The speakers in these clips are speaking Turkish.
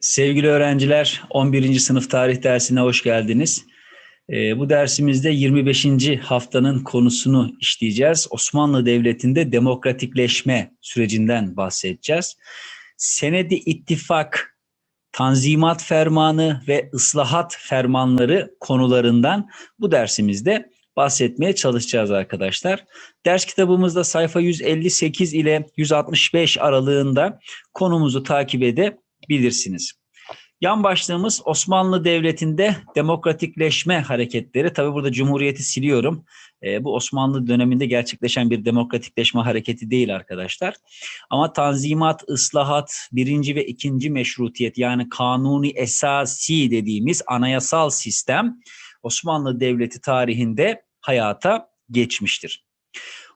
Sevgili öğrenciler, 11. sınıf tarih dersine hoş geldiniz. Ee, bu dersimizde 25. haftanın konusunu işleyeceğiz. Osmanlı Devleti'nde demokratikleşme sürecinden bahsedeceğiz. Senedi ittifak, tanzimat fermanı ve ıslahat fermanları konularından bu dersimizde bahsetmeye çalışacağız arkadaşlar. Ders kitabımızda sayfa 158 ile 165 aralığında konumuzu takip edebilirsiniz. Yan başlığımız Osmanlı Devleti'nde demokratikleşme hareketleri. Tabi burada Cumhuriyeti siliyorum. E, bu Osmanlı döneminde gerçekleşen bir demokratikleşme hareketi değil arkadaşlar. Ama tanzimat, ıslahat, birinci ve ikinci meşrutiyet yani kanuni esasi dediğimiz anayasal sistem Osmanlı Devleti tarihinde hayata geçmiştir.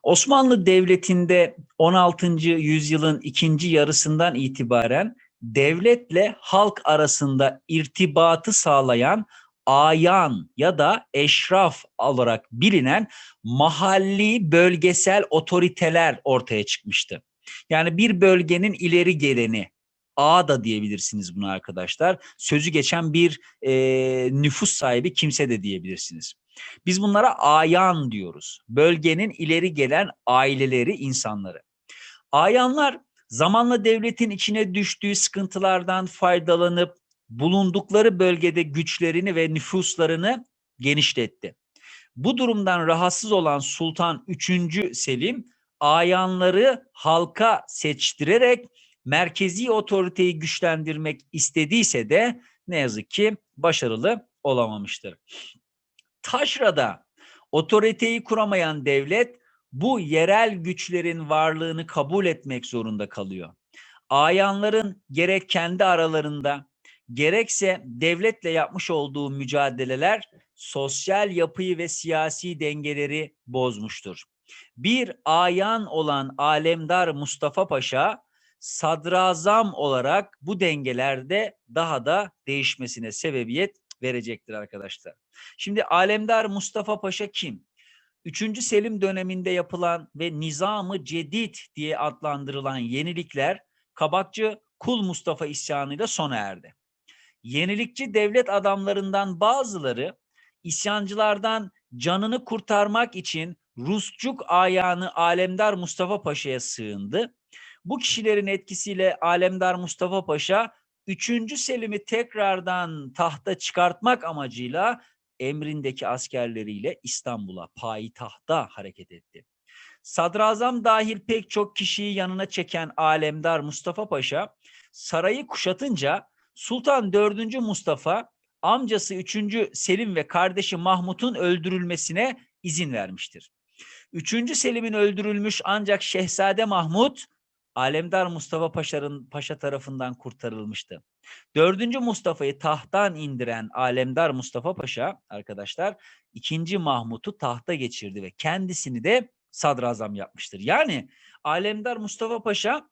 Osmanlı Devleti'nde 16. yüzyılın ikinci yarısından itibaren devletle halk arasında irtibatı sağlayan ayan ya da eşraf olarak bilinen mahalli bölgesel otoriteler ortaya çıkmıştı. Yani bir bölgenin ileri geleni, A da diyebilirsiniz bunu arkadaşlar. Sözü geçen bir e, nüfus sahibi kimse de diyebilirsiniz. Biz bunlara ayan diyoruz. Bölgenin ileri gelen aileleri, insanları. Ayanlar zamanla devletin içine düştüğü sıkıntılardan faydalanıp bulundukları bölgede güçlerini ve nüfuslarını genişletti. Bu durumdan rahatsız olan Sultan 3. Selim ayanları halka seçtirerek merkezi otoriteyi güçlendirmek istediyse de ne yazık ki başarılı olamamıştır. Taşra'da otoriteyi kuramayan devlet bu yerel güçlerin varlığını kabul etmek zorunda kalıyor. Ayanların gerek kendi aralarında gerekse devletle yapmış olduğu mücadeleler sosyal yapıyı ve siyasi dengeleri bozmuştur. Bir ayan olan Alemdar Mustafa Paşa sadrazam olarak bu dengelerde daha da değişmesine sebebiyet verecektir arkadaşlar. Şimdi Alemdar Mustafa Paşa kim? 3. Selim döneminde yapılan ve Nizamı Cedid diye adlandırılan yenilikler Kabakçı Kul Mustafa isyanıyla sona erdi. Yenilikçi devlet adamlarından bazıları isyancılardan canını kurtarmak için Rusçuk ayağını Alemdar Mustafa Paşa'ya sığındı. Bu kişilerin etkisiyle Alemdar Mustafa Paşa 3. Selim'i tekrardan tahta çıkartmak amacıyla emrindeki askerleriyle İstanbul'a, payitahta hareket etti. Sadrazam dahil pek çok kişiyi yanına çeken alemdar Mustafa Paşa sarayı kuşatınca Sultan 4. Mustafa amcası 3. Selim ve kardeşi Mahmut'un öldürülmesine izin vermiştir. 3. Selim'in öldürülmüş ancak Şehzade Mahmut Alemdar Mustafa Paşa'nın Paşa tarafından kurtarılmıştı. Dördüncü Mustafa'yı tahttan indiren Alemdar Mustafa Paşa arkadaşlar ikinci Mahmut'u tahta geçirdi ve kendisini de sadrazam yapmıştır. Yani Alemdar Mustafa Paşa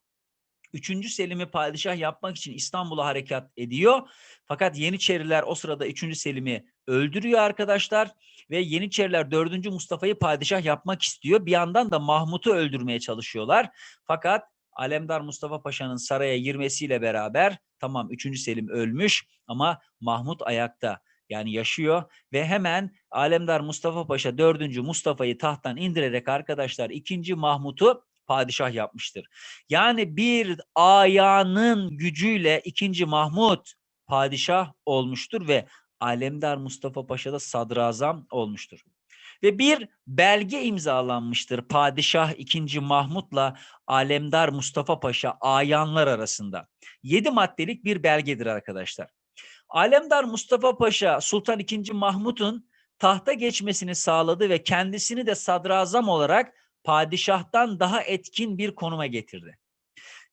3. Selim'i padişah yapmak için İstanbul'a harekat ediyor. Fakat Yeniçeriler o sırada 3. Selim'i öldürüyor arkadaşlar ve Yeniçeriler 4. Mustafa'yı padişah yapmak istiyor. Bir yandan da Mahmut'u öldürmeye çalışıyorlar. Fakat Alemdar Mustafa Paşa'nın saraya girmesiyle beraber tamam 3. Selim ölmüş ama Mahmut ayakta yani yaşıyor ve hemen Alemdar Mustafa Paşa 4. Mustafa'yı tahttan indirerek arkadaşlar 2. Mahmut'u padişah yapmıştır. Yani bir ayağının gücüyle 2. Mahmut padişah olmuştur ve Alemdar Mustafa Paşa da sadrazam olmuştur ve bir belge imzalanmıştır Padişah II. Mahmut'la Alemdar Mustafa Paşa ayanlar arasında. Yedi maddelik bir belgedir arkadaşlar. Alemdar Mustafa Paşa Sultan II. Mahmut'un tahta geçmesini sağladı ve kendisini de sadrazam olarak padişahtan daha etkin bir konuma getirdi.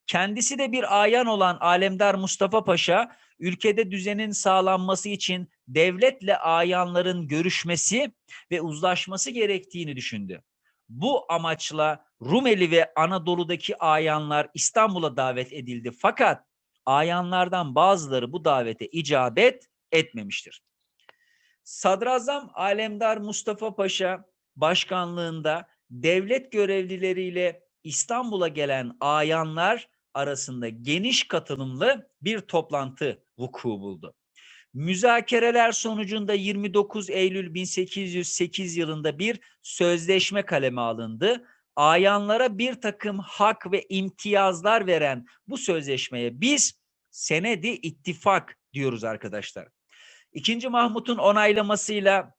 Kendisi de bir ayan olan Alemdar Mustafa Paşa ülkede düzenin sağlanması için devletle ayanların görüşmesi ve uzlaşması gerektiğini düşündü. Bu amaçla Rumeli ve Anadolu'daki ayanlar İstanbul'a davet edildi fakat ayanlardan bazıları bu davete icabet etmemiştir. Sadrazam Alemdar Mustafa Paşa başkanlığında devlet görevlileriyle İstanbul'a gelen ayanlar arasında geniş katılımlı bir toplantı vuku buldu. Müzakereler sonucunda 29 Eylül 1808 yılında bir sözleşme kaleme alındı. Ayanlara bir takım hak ve imtiyazlar veren bu sözleşmeye biz senedi ittifak diyoruz arkadaşlar. İkinci Mahmut'un onaylamasıyla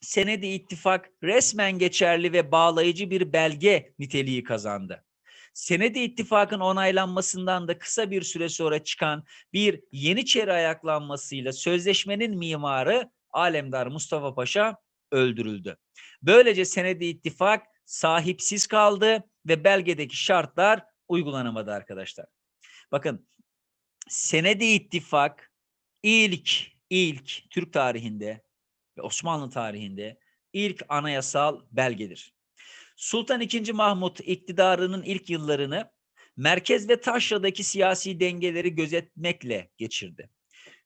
senedi ittifak resmen geçerli ve bağlayıcı bir belge niteliği kazandı. Senedi ittifakın onaylanmasından da kısa bir süre sonra çıkan bir Yeniçeri ayaklanmasıyla sözleşmenin mimarı Alemdar Mustafa Paşa öldürüldü. Böylece senedi ittifak sahipsiz kaldı ve belgedeki şartlar uygulanamadı arkadaşlar. Bakın senedi ittifak ilk ilk Türk tarihinde ve Osmanlı tarihinde ilk anayasal belgedir. Sultan II. Mahmut iktidarının ilk yıllarını merkez ve taşradaki siyasi dengeleri gözetmekle geçirdi.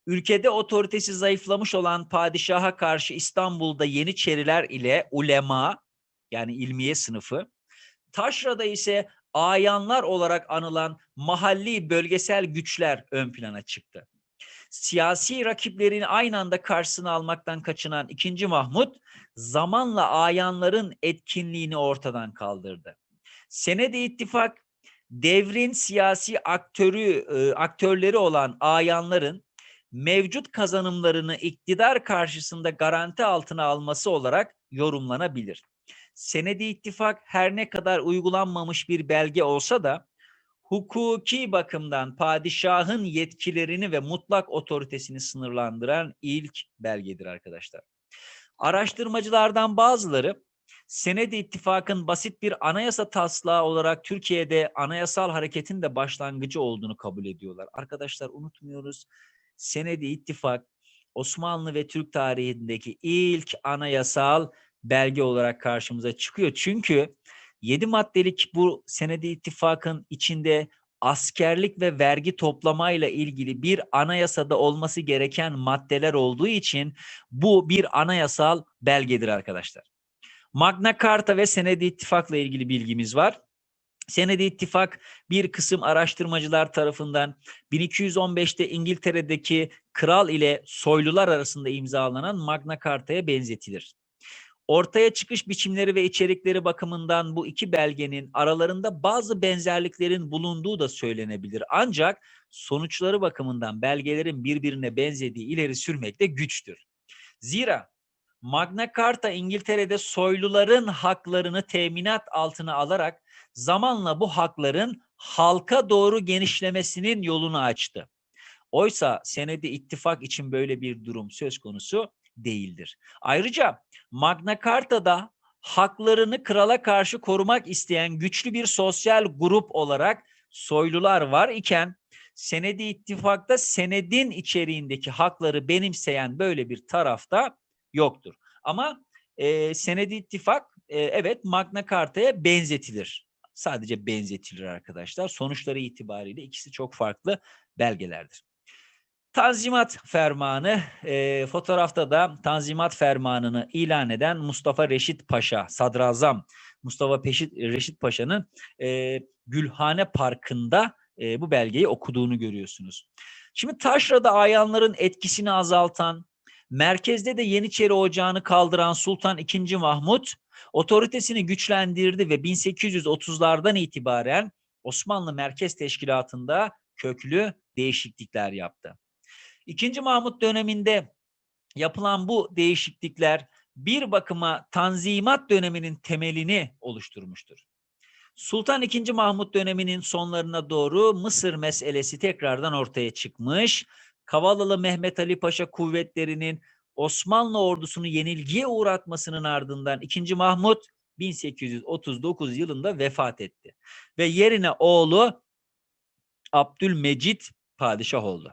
Ülkede otoritesi zayıflamış olan padişaha karşı İstanbul'da Yeniçeriler ile ulema yani ilmiye sınıfı, taşrada ise ayanlar olarak anılan mahalli bölgesel güçler ön plana çıktı siyasi rakiplerini aynı anda karşısına almaktan kaçınan 2. Mahmut zamanla ayanların etkinliğini ortadan kaldırdı. Senede ittifak devrin siyasi aktörü e, aktörleri olan ayanların mevcut kazanımlarını iktidar karşısında garanti altına alması olarak yorumlanabilir. Senedi ittifak her ne kadar uygulanmamış bir belge olsa da hukuki bakımdan padişahın yetkilerini ve mutlak otoritesini sınırlandıran ilk belgedir arkadaşlar. Araştırmacılardan bazıları Senedi ittifakın basit bir anayasa taslağı olarak Türkiye'de anayasal hareketin de başlangıcı olduğunu kabul ediyorlar. Arkadaşlar unutmuyoruz. Senedi ittifak Osmanlı ve Türk tarihindeki ilk anayasal belge olarak karşımıza çıkıyor. Çünkü 7 maddelik bu senedi ittifakın içinde askerlik ve vergi toplamayla ilgili bir anayasada olması gereken maddeler olduğu için bu bir anayasal belgedir arkadaşlar. Magna Carta ve senedi ittifakla ilgili bilgimiz var. Senedi ittifak bir kısım araştırmacılar tarafından 1215'te İngiltere'deki kral ile soylular arasında imzalanan Magna Carta'ya benzetilir. Ortaya çıkış biçimleri ve içerikleri bakımından bu iki belgenin aralarında bazı benzerliklerin bulunduğu da söylenebilir. Ancak sonuçları bakımından belgelerin birbirine benzediği ileri sürmekte güçtür. Zira Magna Carta İngiltere'de soyluların haklarını teminat altına alarak zamanla bu hakların halka doğru genişlemesinin yolunu açtı. Oysa senedi ittifak için böyle bir durum söz konusu değildir. Ayrıca Magna Carta'da haklarını krala karşı korumak isteyen güçlü bir sosyal grup olarak soylular var iken senedi ittifakta senedin içeriğindeki hakları benimseyen böyle bir tarafta yoktur. Ama e, senedi ittifak e, evet Magna Carta'ya benzetilir. Sadece benzetilir arkadaşlar. Sonuçları itibariyle ikisi çok farklı belgelerdir. Tanzimat Fermanı, e, fotoğrafta da Tanzimat Fermanı'nı ilan eden Mustafa Reşit Paşa, Sadrazam Mustafa Peşit, Reşit Paşa'nın e, Gülhane Parkı'nda e, bu belgeyi okuduğunu görüyorsunuz. Şimdi Taşra'da ayanların etkisini azaltan, merkezde de Yeniçeri Ocağı'nı kaldıran Sultan II. Mahmut otoritesini güçlendirdi ve 1830'lardan itibaren Osmanlı Merkez Teşkilatı'nda köklü değişiklikler yaptı. İkinci Mahmut döneminde yapılan bu değişiklikler bir bakıma Tanzimat döneminin temelini oluşturmuştur. Sultan II. Mahmut döneminin sonlarına doğru Mısır meselesi tekrardan ortaya çıkmış. Kavalalı Mehmet Ali Paşa kuvvetlerinin Osmanlı ordusunu yenilgiye uğratmasının ardından II. Mahmut 1839 yılında vefat etti. Ve yerine oğlu Abdülmecit padişah oldu.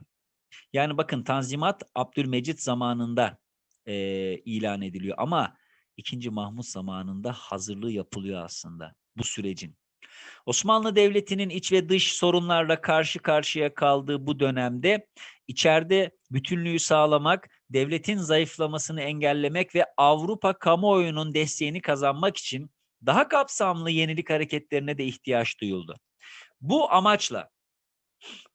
Yani bakın Tanzimat Abdülmecit zamanında e, ilan ediliyor ama 2. Mahmut zamanında hazırlığı yapılıyor aslında bu sürecin. Osmanlı Devleti'nin iç ve dış sorunlarla karşı karşıya kaldığı bu dönemde içeride bütünlüğü sağlamak, devletin zayıflamasını engellemek ve Avrupa kamuoyunun desteğini kazanmak için daha kapsamlı yenilik hareketlerine de ihtiyaç duyuldu. Bu amaçla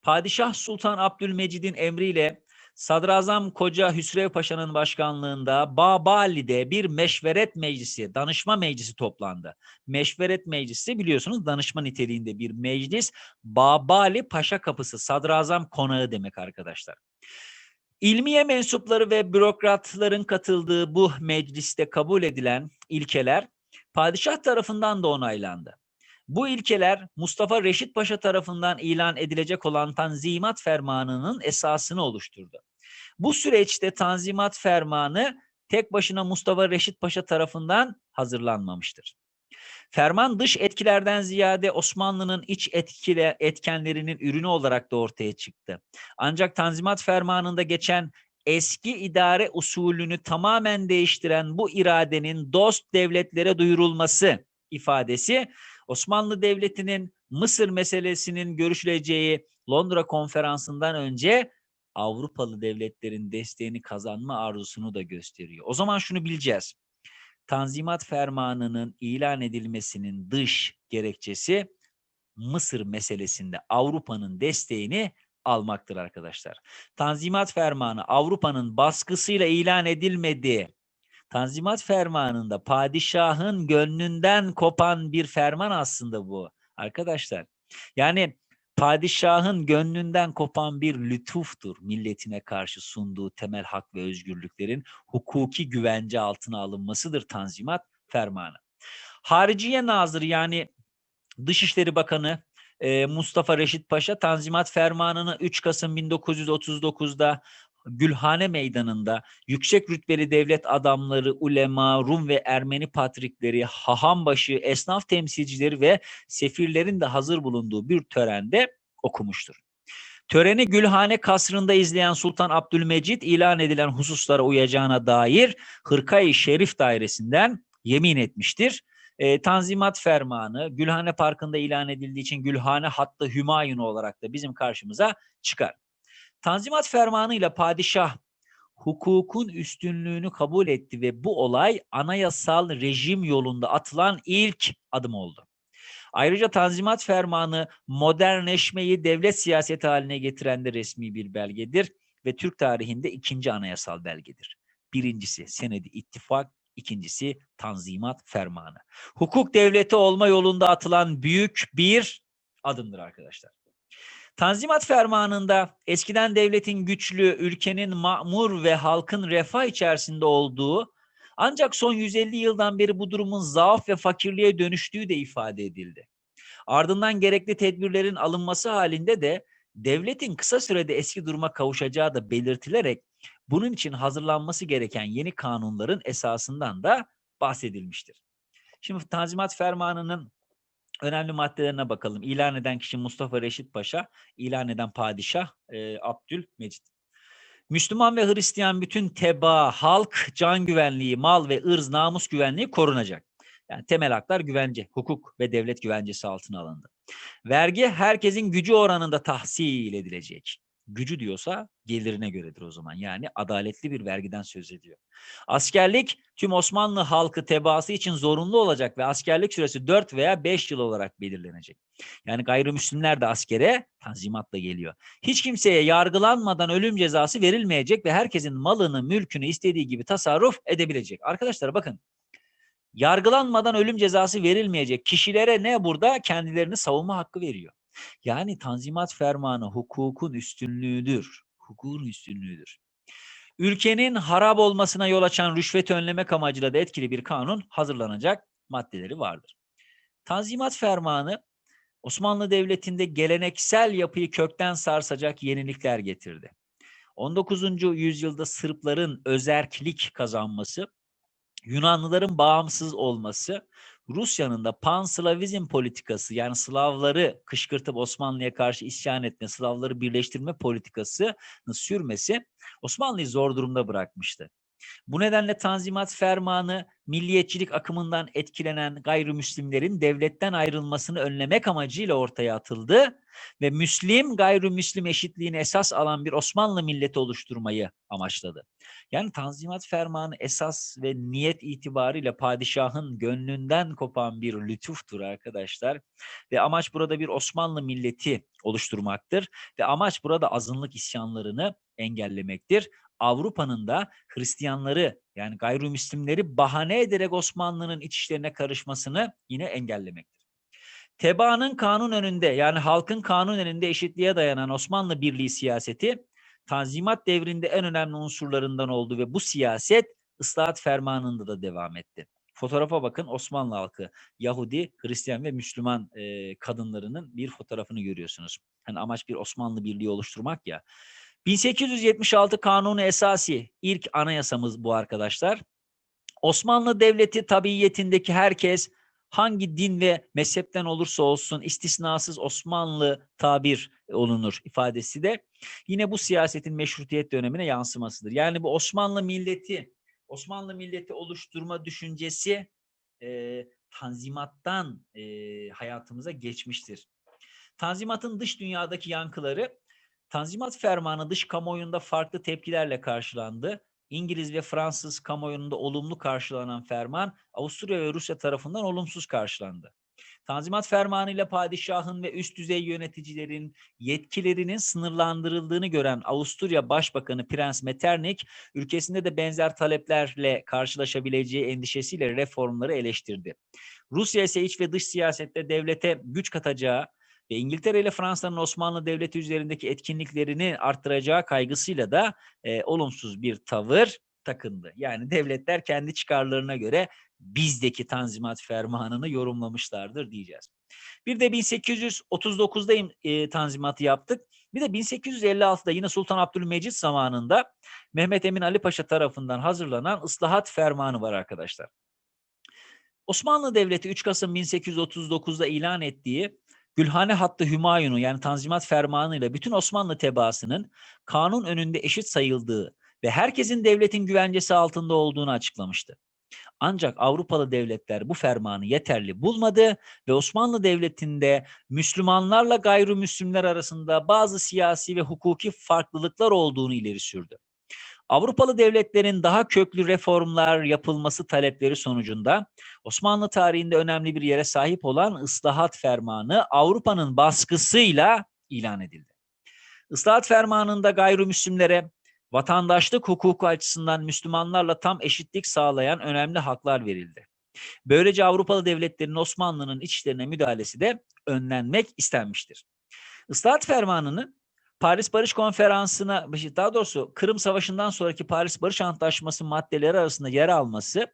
Padişah Sultan Abdülmecid'in emriyle Sadrazam Koca Hüsrev Paşa'nın başkanlığında Babali'de bir meşveret meclisi, danışma meclisi toplandı. Meşveret meclisi biliyorsunuz danışma niteliğinde bir meclis. Babali Paşa Kapısı, Sadrazam Konağı demek arkadaşlar. İlmiye mensupları ve bürokratların katıldığı bu mecliste kabul edilen ilkeler padişah tarafından da onaylandı. Bu ilkeler Mustafa Reşit Paşa tarafından ilan edilecek olan Tanzimat Fermanı'nın esasını oluşturdu. Bu süreçte Tanzimat Fermanı tek başına Mustafa Reşit Paşa tarafından hazırlanmamıştır. Ferman dış etkilerden ziyade Osmanlı'nın iç etkile, etkenlerinin ürünü olarak da ortaya çıktı. Ancak Tanzimat Fermanı'nda geçen eski idare usulünü tamamen değiştiren bu iradenin dost devletlere duyurulması ifadesi Osmanlı Devleti'nin Mısır meselesinin görüşüleceği Londra konferansından önce Avrupalı devletlerin desteğini kazanma arzusunu da gösteriyor. O zaman şunu bileceğiz. Tanzimat Fermanı'nın ilan edilmesinin dış gerekçesi Mısır meselesinde Avrupa'nın desteğini almaktır arkadaşlar. Tanzimat Fermanı Avrupa'nın baskısıyla ilan edilmedi. Tanzimat Fermanı'nda padişahın gönlünden kopan bir ferman aslında bu arkadaşlar. Yani padişahın gönlünden kopan bir lütuftur milletine karşı sunduğu temel hak ve özgürlüklerin hukuki güvence altına alınmasıdır Tanzimat Fermanı. Hariciye Nazırı yani Dışişleri Bakanı e, Mustafa Reşit Paşa Tanzimat Fermanı'nı 3 Kasım 1939'da Gülhane Meydanı'nda yüksek rütbeli devlet adamları, ulema, Rum ve Ermeni patrikleri, hahambaşı, esnaf temsilcileri ve sefirlerin de hazır bulunduğu bir törende okumuştur. Töreni Gülhane Kasrı'nda izleyen Sultan Abdülmecit ilan edilen hususlara uyacağına dair Hırkayı Şerif Dairesi'nden yemin etmiştir. E, Tanzimat Fermanı Gülhane Parkı'nda ilan edildiği için Gülhane Hattı Hümayun olarak da bizim karşımıza çıkar. Tanzimat Fermanı ile padişah hukukun üstünlüğünü kabul etti ve bu olay anayasal rejim yolunda atılan ilk adım oldu. Ayrıca Tanzimat Fermanı modernleşmeyi devlet siyaseti haline getiren de resmi bir belgedir ve Türk tarihinde ikinci anayasal belgedir. Birincisi senedi ittifak, ikincisi Tanzimat Fermanı. Hukuk devleti olma yolunda atılan büyük bir adımdır arkadaşlar. Tanzimat Fermanı'nda eskiden devletin güçlü, ülkenin mamur ve halkın refah içerisinde olduğu ancak son 150 yıldan beri bu durumun zaaf ve fakirliğe dönüştüğü de ifade edildi. Ardından gerekli tedbirlerin alınması halinde de devletin kısa sürede eski duruma kavuşacağı da belirtilerek bunun için hazırlanması gereken yeni kanunların esasından da bahsedilmiştir. Şimdi Tanzimat Fermanı'nın önemli maddelerine bakalım. İlan eden kişi Mustafa Reşit Paşa, ilan eden padişah e, Abdülmecit. Müslüman ve Hristiyan bütün teba, halk, can güvenliği, mal ve ırz, namus güvenliği korunacak. Yani temel haklar güvence, hukuk ve devlet güvencesi altına alındı. Vergi herkesin gücü oranında tahsil edilecek gücü diyorsa gelirine göredir o zaman. Yani adaletli bir vergiden söz ediyor. Askerlik tüm Osmanlı halkı tebaası için zorunlu olacak ve askerlik süresi 4 veya 5 yıl olarak belirlenecek. Yani gayrimüslimler de askere tanzimatla geliyor. Hiç kimseye yargılanmadan ölüm cezası verilmeyecek ve herkesin malını, mülkünü istediği gibi tasarruf edebilecek. Arkadaşlar bakın yargılanmadan ölüm cezası verilmeyecek kişilere ne burada? Kendilerini savunma hakkı veriyor. Yani Tanzimat Fermanı hukukun üstünlüğüdür. Hukukun üstünlüğüdür. Ülkenin harap olmasına yol açan rüşvet önlemek amacıyla da etkili bir kanun hazırlanacak maddeleri vardır. Tanzimat Fermanı Osmanlı Devleti'nde geleneksel yapıyı kökten sarsacak yenilikler getirdi. 19. yüzyılda Sırpların özerklik kazanması, Yunanlıların bağımsız olması, Rusya'nın da panslavizm politikası yani Slavları kışkırtıp Osmanlı'ya karşı isyan etme, Slavları birleştirme politikasını sürmesi Osmanlı'yı zor durumda bırakmıştı. Bu nedenle Tanzimat Fermanı milliyetçilik akımından etkilenen gayrimüslimlerin devletten ayrılmasını önlemek amacıyla ortaya atıldı ve Müslim gayrimüslim eşitliğini esas alan bir Osmanlı milleti oluşturmayı amaçladı. Yani Tanzimat Fermanı esas ve niyet itibariyle padişahın gönlünden kopan bir lütuftur arkadaşlar. Ve amaç burada bir Osmanlı milleti oluşturmaktır ve amaç burada azınlık isyanlarını engellemektir. Avrupa'nın da Hristiyanları yani gayrimüslimleri bahane ederek Osmanlı'nın iç işlerine karışmasını yine engellemektir. Tebaanın kanun önünde yani halkın kanun önünde eşitliğe dayanan Osmanlı Birliği siyaseti Tanzimat devrinde en önemli unsurlarından oldu ve bu siyaset ıslahat fermanında da devam etti. Fotoğrafa bakın Osmanlı halkı, Yahudi, Hristiyan ve Müslüman e, kadınlarının bir fotoğrafını görüyorsunuz. Hani amaç bir Osmanlı Birliği oluşturmak ya. 1876 Kanunu Esasi ilk anayasamız bu arkadaşlar. Osmanlı Devleti tabiyetindeki herkes hangi din ve mezhepten olursa olsun istisnasız Osmanlı tabir olunur ifadesi de yine bu siyasetin meşrutiyet dönemine yansımasıdır. Yani bu Osmanlı milleti, Osmanlı milleti oluşturma düşüncesi e, Tanzimat'tan e, hayatımıza geçmiştir. Tanzimat'ın dış dünyadaki yankıları Tanzimat Fermanı dış kamuoyunda farklı tepkilerle karşılandı. İngiliz ve Fransız kamuoyunda olumlu karşılanan ferman Avusturya ve Rusya tarafından olumsuz karşılandı. Tanzimat Fermanı ile padişahın ve üst düzey yöneticilerin yetkilerinin sınırlandırıldığını gören Avusturya Başbakanı Prens Metternich, ülkesinde de benzer taleplerle karşılaşabileceği endişesiyle reformları eleştirdi. Rusya ise iç ve dış siyasette devlete güç katacağı ve İngiltere ile Fransa'nın Osmanlı Devleti üzerindeki etkinliklerini arttıracağı kaygısıyla da e, olumsuz bir tavır takındı. Yani devletler kendi çıkarlarına göre bizdeki Tanzimat Fermanı'nı yorumlamışlardır diyeceğiz. Bir de 1839'da e, Tanzimat'ı yaptık. Bir de 1856'da yine Sultan Abdülmecit zamanında Mehmet Emin Ali Paşa tarafından hazırlanan ıslahat fermanı var arkadaşlar. Osmanlı Devleti 3 Kasım 1839'da ilan ettiği Gülhane hattı Hümayun'u yani Tanzimat Fermanı ile bütün Osmanlı tebaasının kanun önünde eşit sayıldığı ve herkesin devletin güvencesi altında olduğunu açıklamıştı. Ancak Avrupalı devletler bu fermanı yeterli bulmadı ve Osmanlı Devleti'nde Müslümanlarla gayrimüslimler arasında bazı siyasi ve hukuki farklılıklar olduğunu ileri sürdü. Avrupalı devletlerin daha köklü reformlar yapılması talepleri sonucunda Osmanlı tarihinde önemli bir yere sahip olan ıslahat fermanı Avrupa'nın baskısıyla ilan edildi. Islahat fermanında gayrimüslimlere vatandaşlık hukuku açısından Müslümanlarla tam eşitlik sağlayan önemli haklar verildi. Böylece Avrupalı devletlerin Osmanlı'nın iç işlerine müdahalesi de önlenmek istenmiştir. Islahat fermanını Paris Barış Konferansı'na, daha doğrusu Kırım Savaşı'ndan sonraki Paris Barış Antlaşması maddeleri arasında yer alması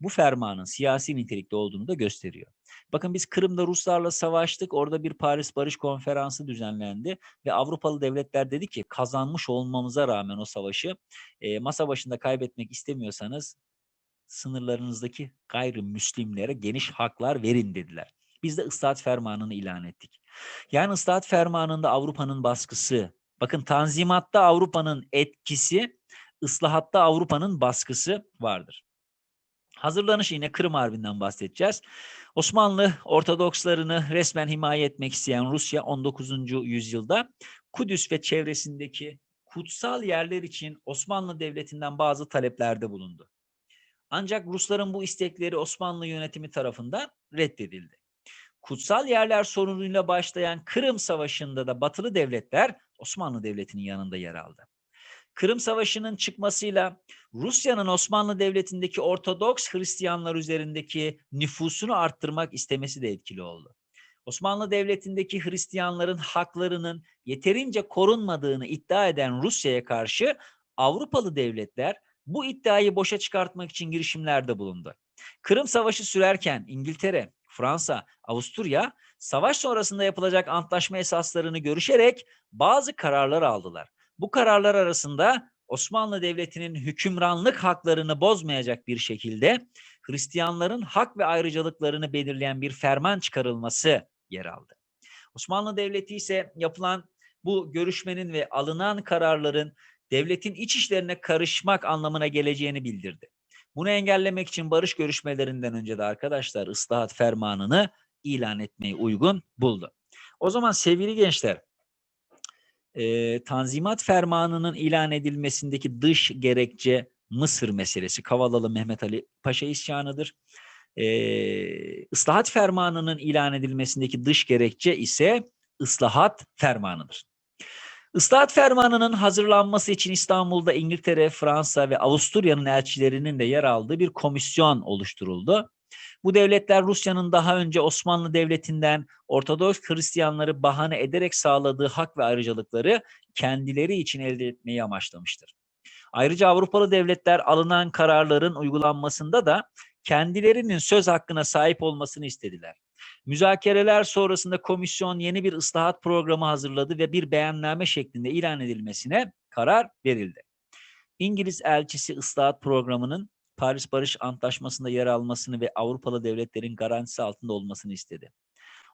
bu fermanın siyasi nitelikli olduğunu da gösteriyor. Bakın biz Kırım'da Ruslarla savaştık. Orada bir Paris Barış Konferansı düzenlendi ve Avrupalı devletler dedi ki kazanmış olmamıza rağmen o savaşı e, masa başında kaybetmek istemiyorsanız sınırlarınızdaki gayrimüslimlere geniş haklar verin dediler. Biz de ıslahat fermanını ilan ettik. Yani ıslahat fermanında Avrupa'nın baskısı, bakın tanzimatta Avrupa'nın etkisi, ıslahatta Avrupa'nın baskısı vardır. Hazırlanışı yine Kırım Harbi'nden bahsedeceğiz. Osmanlı Ortodokslarını resmen himaye etmek isteyen Rusya 19. yüzyılda Kudüs ve çevresindeki kutsal yerler için Osmanlı Devleti'nden bazı taleplerde bulundu. Ancak Rusların bu istekleri Osmanlı yönetimi tarafından reddedildi. Kutsal yerler sorunuyla başlayan Kırım Savaşı'nda da batılı devletler Osmanlı Devleti'nin yanında yer aldı. Kırım Savaşı'nın çıkmasıyla Rusya'nın Osmanlı Devleti'ndeki Ortodoks Hristiyanlar üzerindeki nüfusunu arttırmak istemesi de etkili oldu. Osmanlı Devleti'ndeki Hristiyanların haklarının yeterince korunmadığını iddia eden Rusya'ya karşı Avrupalı devletler bu iddiayı boşa çıkartmak için girişimlerde bulundu. Kırım Savaşı sürerken İngiltere, Fransa, Avusturya savaş sonrasında yapılacak antlaşma esaslarını görüşerek bazı kararlar aldılar. Bu kararlar arasında Osmanlı Devleti'nin hükümranlık haklarını bozmayacak bir şekilde Hristiyanların hak ve ayrıcalıklarını belirleyen bir ferman çıkarılması yer aldı. Osmanlı Devleti ise yapılan bu görüşmenin ve alınan kararların devletin iç işlerine karışmak anlamına geleceğini bildirdi. Bunu engellemek için barış görüşmelerinden önce de arkadaşlar ıslahat fermanını ilan etmeyi uygun buldu. O zaman sevgili gençler, e, Tanzimat Fermanı'nın ilan edilmesindeki dış gerekçe Mısır meselesi. Kavalalı Mehmet Ali Paşa isyanıdır. E, ıslahat Fermanı'nın ilan edilmesindeki dış gerekçe ise ıslahat fermanıdır. Islahat fermanının hazırlanması için İstanbul'da İngiltere, Fransa ve Avusturya'nın elçilerinin de yer aldığı bir komisyon oluşturuldu. Bu devletler Rusya'nın daha önce Osmanlı Devleti'nden Ortodoks Hristiyanları bahane ederek sağladığı hak ve ayrıcalıkları kendileri için elde etmeyi amaçlamıştır. Ayrıca Avrupalı devletler alınan kararların uygulanmasında da kendilerinin söz hakkına sahip olmasını istediler. Müzakereler sonrasında komisyon yeni bir ıslahat programı hazırladı ve bir beyanname şeklinde ilan edilmesine karar verildi. İngiliz elçisi ıslahat programının Paris Barış Antlaşması'nda yer almasını ve Avrupalı devletlerin garantisi altında olmasını istedi.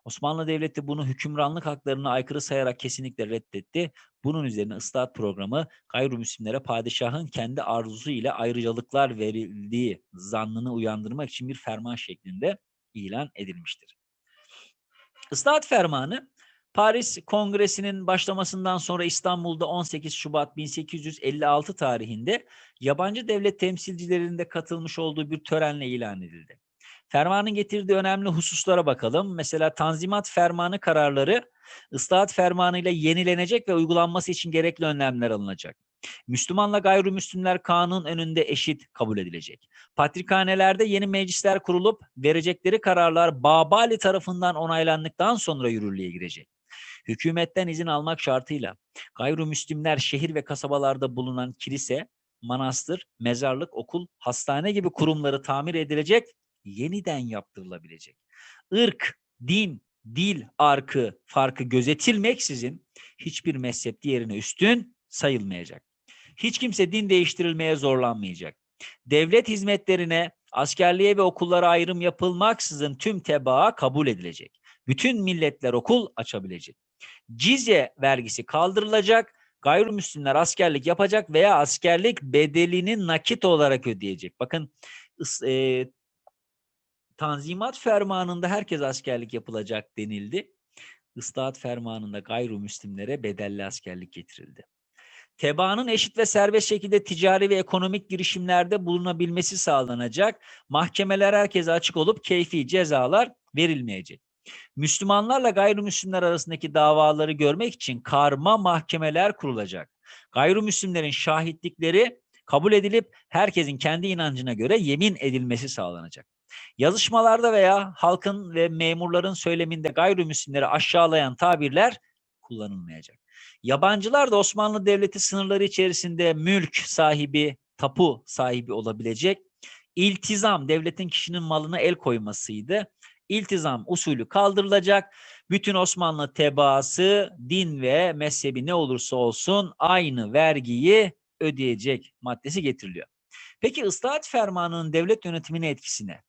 Osmanlı Devleti bunu hükümranlık haklarına aykırı sayarak kesinlikle reddetti. Bunun üzerine ıslahat programı gayrimüslimlere padişahın kendi arzusu ile ayrıcalıklar verildiği zannını uyandırmak için bir ferman şeklinde ilan edilmiştir. Islahat fermanı Paris Kongresi'nin başlamasından sonra İstanbul'da 18 Şubat 1856 tarihinde yabancı devlet temsilcilerinin de katılmış olduğu bir törenle ilan edildi. Fermanın getirdiği önemli hususlara bakalım. Mesela Tanzimat Fermanı kararları ıslahat fermanı ile yenilenecek ve uygulanması için gerekli önlemler alınacak. Müslümanla gayrimüslimler kanun önünde eşit kabul edilecek. Patrikhanelerde yeni meclisler kurulup verecekleri kararlar Babali tarafından onaylandıktan sonra yürürlüğe girecek. Hükümetten izin almak şartıyla gayrimüslimler şehir ve kasabalarda bulunan kilise, manastır, mezarlık, okul, hastane gibi kurumları tamir edilecek, yeniden yaptırılabilecek. Irk, din, dil, arkı, farkı gözetilmeksizin hiçbir mezhep diğerine üstün sayılmayacak. Hiç kimse din değiştirilmeye zorlanmayacak. Devlet hizmetlerine, askerliğe ve okullara ayrım yapılmaksızın tüm tebaa kabul edilecek. Bütün milletler okul açabilecek. Cizye vergisi kaldırılacak. Gayrimüslimler askerlik yapacak veya askerlik bedelini nakit olarak ödeyecek. Bakın e, Tanzimat fermanında herkes askerlik yapılacak denildi. Islahat fermanında gayrimüslimlere bedelli askerlik getirildi. Tebaanın eşit ve serbest şekilde ticari ve ekonomik girişimlerde bulunabilmesi sağlanacak. Mahkemeler herkese açık olup keyfi cezalar verilmeyecek. Müslümanlarla gayrimüslimler arasındaki davaları görmek için karma mahkemeler kurulacak. Gayrimüslimlerin şahitlikleri kabul edilip herkesin kendi inancına göre yemin edilmesi sağlanacak. Yazışmalarda veya halkın ve memurların söyleminde gayrimüslimleri aşağılayan tabirler kullanılmayacak. Yabancılar da Osmanlı Devleti sınırları içerisinde mülk sahibi, tapu sahibi olabilecek. İltizam, devletin kişinin malına el koymasıydı. İltizam usulü kaldırılacak. Bütün Osmanlı tebaası, din ve mezhebi ne olursa olsun aynı vergiyi ödeyecek maddesi getiriliyor. Peki ıslahat fermanının devlet yönetimine etkisine?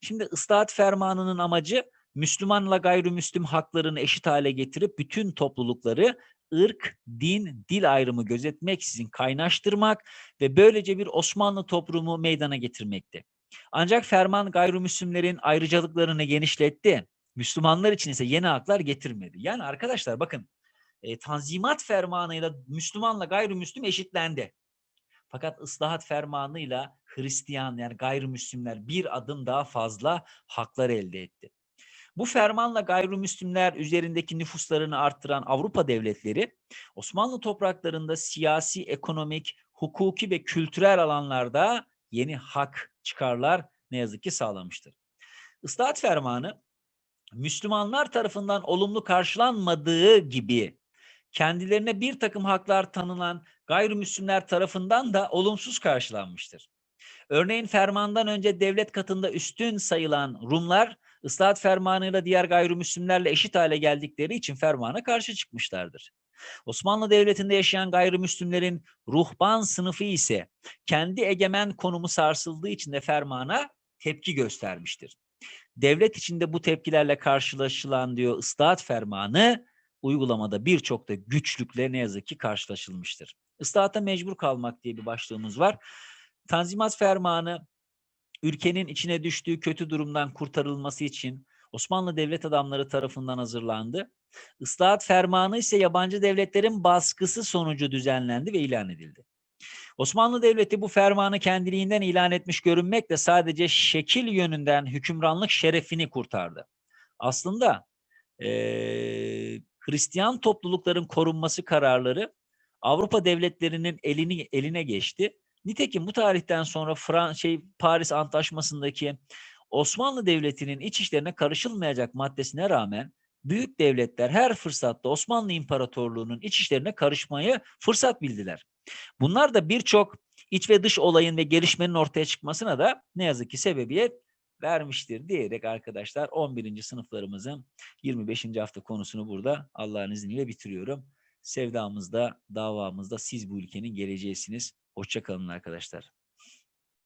Şimdi ıslahat fermanının amacı Müslümanla gayrimüslim haklarını eşit hale getirip bütün toplulukları ırk, din, dil ayrımı gözetmeksizin kaynaştırmak ve böylece bir Osmanlı toplumu meydana getirmekti. Ancak ferman gayrimüslimlerin ayrıcalıklarını genişletti. Müslümanlar için ise yeni haklar getirmedi. Yani arkadaşlar bakın e, Tanzimat fermanıyla Müslümanla gayrimüslim eşitlendi. Fakat ıslahat fermanıyla Hristiyan yani gayrimüslimler bir adım daha fazla haklar elde etti. Bu fermanla gayrimüslimler üzerindeki nüfuslarını arttıran Avrupa devletleri Osmanlı topraklarında siyasi, ekonomik, hukuki ve kültürel alanlarda yeni hak, çıkarlar ne yazık ki sağlamıştır. Islahat fermanı Müslümanlar tarafından olumlu karşılanmadığı gibi kendilerine bir takım haklar tanınan gayrimüslimler tarafından da olumsuz karşılanmıştır. Örneğin fermandan önce devlet katında üstün sayılan Rumlar ıslahat fermanıyla diğer gayrimüslimlerle eşit hale geldikleri için fermana karşı çıkmışlardır. Osmanlı Devleti'nde yaşayan gayrimüslimlerin ruhban sınıfı ise kendi egemen konumu sarsıldığı için de fermana tepki göstermiştir. Devlet içinde bu tepkilerle karşılaşılan diyor ıslahat fermanı uygulamada birçok da güçlükle ne yazık ki karşılaşılmıştır. ıslahata mecbur kalmak diye bir başlığımız var. Tanzimat Fermanı ülkenin içine düştüğü kötü durumdan kurtarılması için Osmanlı devlet adamları tarafından hazırlandı. Islahat fermanı ise yabancı devletlerin baskısı sonucu düzenlendi ve ilan edildi. Osmanlı Devleti bu fermanı kendiliğinden ilan etmiş görünmekle sadece şekil yönünden hükümranlık şerefini kurtardı. Aslında eee, Hristiyan toplulukların korunması kararları Avrupa devletlerinin elini eline geçti. Nitekim bu tarihten sonra Fran şey Paris Antlaşması'ndaki Osmanlı Devleti'nin iç işlerine karışılmayacak maddesine rağmen büyük devletler her fırsatta Osmanlı İmparatorluğu'nun iç işlerine karışmayı fırsat bildiler. Bunlar da birçok iç ve dış olayın ve gelişmenin ortaya çıkmasına da ne yazık ki sebebiyet vermiştir diyerek arkadaşlar 11. sınıflarımızın 25. hafta konusunu burada Allah'ın izniyle bitiriyorum. Sevdamızda, davamızda siz bu ülkenin geleceğisiniz. Hoşçakalın arkadaşlar.